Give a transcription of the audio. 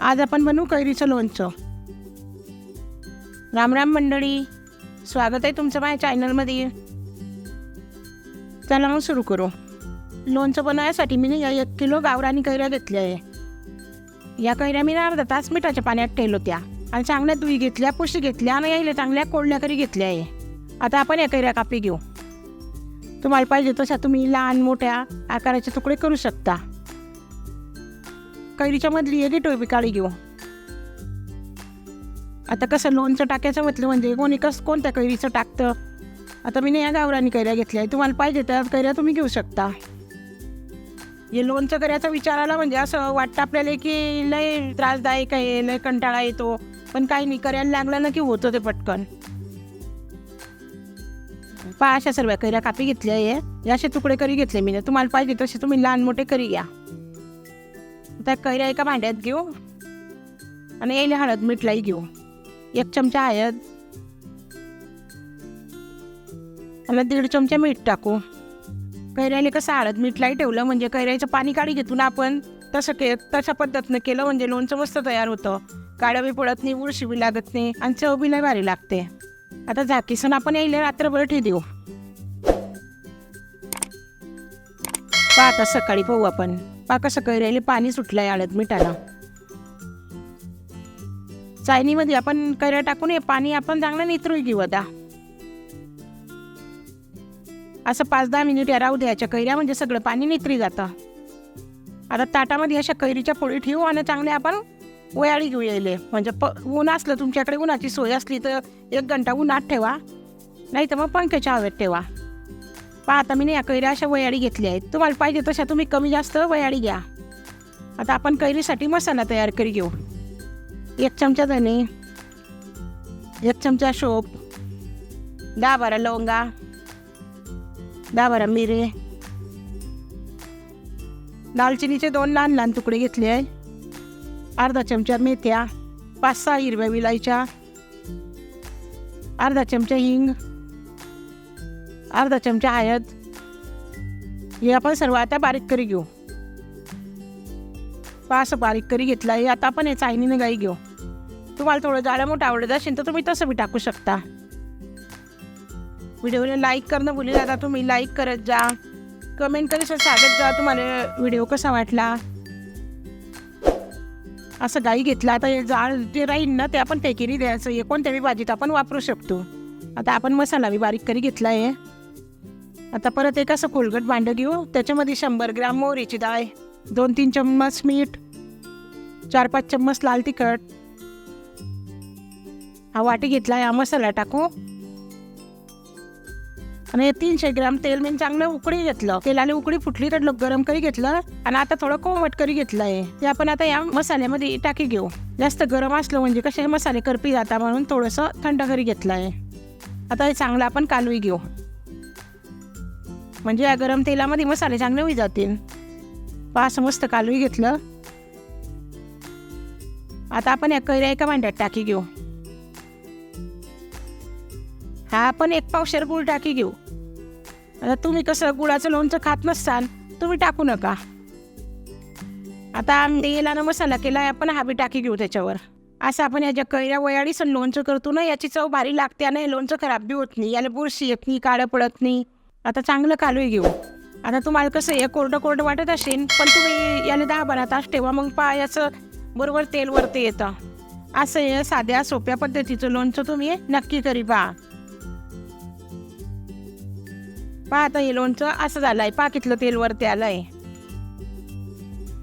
आज आपण बनवू कैरीचं लोणचं. राम राम मंडळी स्वागत आहे तुमचं माझ्या चॅनलमध्ये. चला मग सुरू करू. लोणचं बनवण्यासाठी मी ना या एक किलो गावरानी कैऱ्या घेतल्या आहे. या कैऱ्या मी ना अर्धा तास मिठाच्या पाण्यात ठेवलो त्या आणि चांगल्या दुई घेतल्या पुशी घेतल्या आणि यायला चांगल्या कोळल्या करी घेतल्या आहे. आता आपण या कैऱ्या कापी घेऊ. तुम्हाला पाहिजे तशा तुम्ही लहान मोठ्या आकाराचे तुकडे करू शकता. कैरीच्या मधली आहे टोपी काळी घेऊ आता कसं लोणचं टाकायचं म्हटलं म्हणजे कोणी कसं कोणत्या कैरीचं टाकतं? आता मी या गावरानी कैऱ्या घेतल्या आहे तुम्हाला पाहिजे त्या कैऱ्या तुम्ही घेऊ शकता. हे लोणचं करायचा विचार आला म्हणजे असं वाटतं आपल्याला की लय त्रासदायक आहे लय कंटाळा येतो. पण काही नाही करायला लागला ना की होतं ते पटकन. पहा अशा सर्व कैऱ्या कापी घेतल्या आहे असे तुकडे करी घेतले मी तुम्हाला पाहिजे तसे तुम्ही लहान मोठे करी घ्या. त्या कैऱ्या एका भांड्यात घेऊ आणि येईल हळद मिठलाही घेऊ. एक चमचा हळद. आणि दीड चमचा मीठ टाकू. कैऱ्याने कसं हळद मीठलाही ठेवलं म्हणजे कैऱ्याचं पाणी काढी घेतो ना आपण तसं के तशा पद्धतीनं केलं म्हणजे लोणचं मस्त तयार होतं. काळं बी पडत नाही उळशी बी लागत नाही आणि चव बी नाही भारी लागते. आता झाकीसन आपण यायला रात्रभर ठे देऊ. पाहता सकाळी पाहू आपण. पहा कसं कैऱ्याला पाणी सुटलंय आळत मिठाला. चायनीमध्ये आपण कैऱ्या टाकून हे पाणी आपण चांगलं नितरू घेऊ आता. असं पाच दहा मिनिट राहू द्यायच्या कैऱ्या म्हणजे सगळं पाणी नितरी जातं. आता ताटामध्ये अशा कैरीच्या पोळी ठेवू आणि चांगले आपण वयाळी घेऊ यायले. म्हणजे प ऊन असलं तुमच्याकडे उन्हाची सोय असली तर एक घंटा उन्हात ठेवा. नाही तर मग पंख्याच्या हवेत ठेवा. पहा आता मी नाही या कैऱ्या अशा वयाडी घेतल्या आहेत. तुम्हाला पाहिजे तशा तुम्ही कमी जास्त वयाळी घ्या. आता आपण कैरीसाठी मसाला तयार करी घेऊ. एक चमचा धने एक चमचा शोप दहा बारा लवंगा दहा बारा मिरे दालचिनीचे दोन लहान लहान तुकडे घेतले आहे अर्धा चमचा मेथ्या पाच सहा हिरव्या विलायच्या अर्धा चमचा हिंग अर्धा चमचा हळद. हे आपण सर्व आता बारीक करी घेऊ. असं बारीक करी घेतला आहे आता आपण हे चायनीने गाई घेऊ. तुम्हाला थोडं जाळं मोठं आवडत असेल तर तुम्ही तसं बी टाकू शकता. व्हिडिओला लाईक करणं भुलू जाता तुम्ही लाईक करत जा. कमेंट करी सांगत जा तुम्हाला व्हिडिओ कसा वाटला. असं गाई घेतला आता हे जाळ जे राहील ना ते आपण टेकेरी द्यायचं हे कोणत्याही भाजीत आपण वापरू शकतो. आता आपण मसाला बी बारीक करी घेतला आहे आता परत एक असं खोलगट भांडं घेऊ. त्याच्यामध्ये शंभर ग्राम मोहरीची डाळ दोन तीन चम्मच मीठ चार पाच चम्मच लाल तिखट. हा वाटी घेतला हा मसाला टाकू. आणि तीनशे ग्राम तेल मी चांगलं उकळी घेतलं. तेलाने उकळी फुटली तर गरम करी घेतलं. आणि आता थोडं कोमट करी घेतलं आहे ते आपण आता या मसाल्यामध्ये टाकी घेऊ. जास्त गरम असलं म्हणजे कसे मसाले करपी जाता म्हणून थोडंसं थंड करी घेतलं आहे आता हे चांगलं आपण कालवी घेऊ. म्हणजे या गरम तेलामध्ये मसाले चांगले होई जातील. पाच मस्त कालवी घेतलं. आता आपण या कैऱ्या एका भांड्यात टाकी घेऊ. हा आपण एक पावशेर गुळ टाकी घेऊ. आता तुम्ही कसं गुळाचं लोणचं खात नसाल तुम्ही टाकू नका. आता आम्ही तेलानं मसाला केला आपण हा बी टाकी घेऊ त्याच्यावर. असं आपण या ज्या कैऱ्या वयाळीस लोणचं करतो ना याची चव भारी लागते आणि लोणचं खराब बी होत नाही याला बुरशी येत नाही काळं पडत नाही. आता चांगलं कालवी घेऊ. आता तुम्हाला कसं हे कोरडं कोरडं वाटत असेल पण तुम्ही याने दहा बारा तास ठेवा मग पा याचं बरोबर तेल वरती येतं. असं हे साध्या सोप्या पद्धतीचं लोणचं तुम्ही नक्की करी पहा. पहा आता हे लोणचं असं झालंय. पाकितलं तेल वरती आलंय.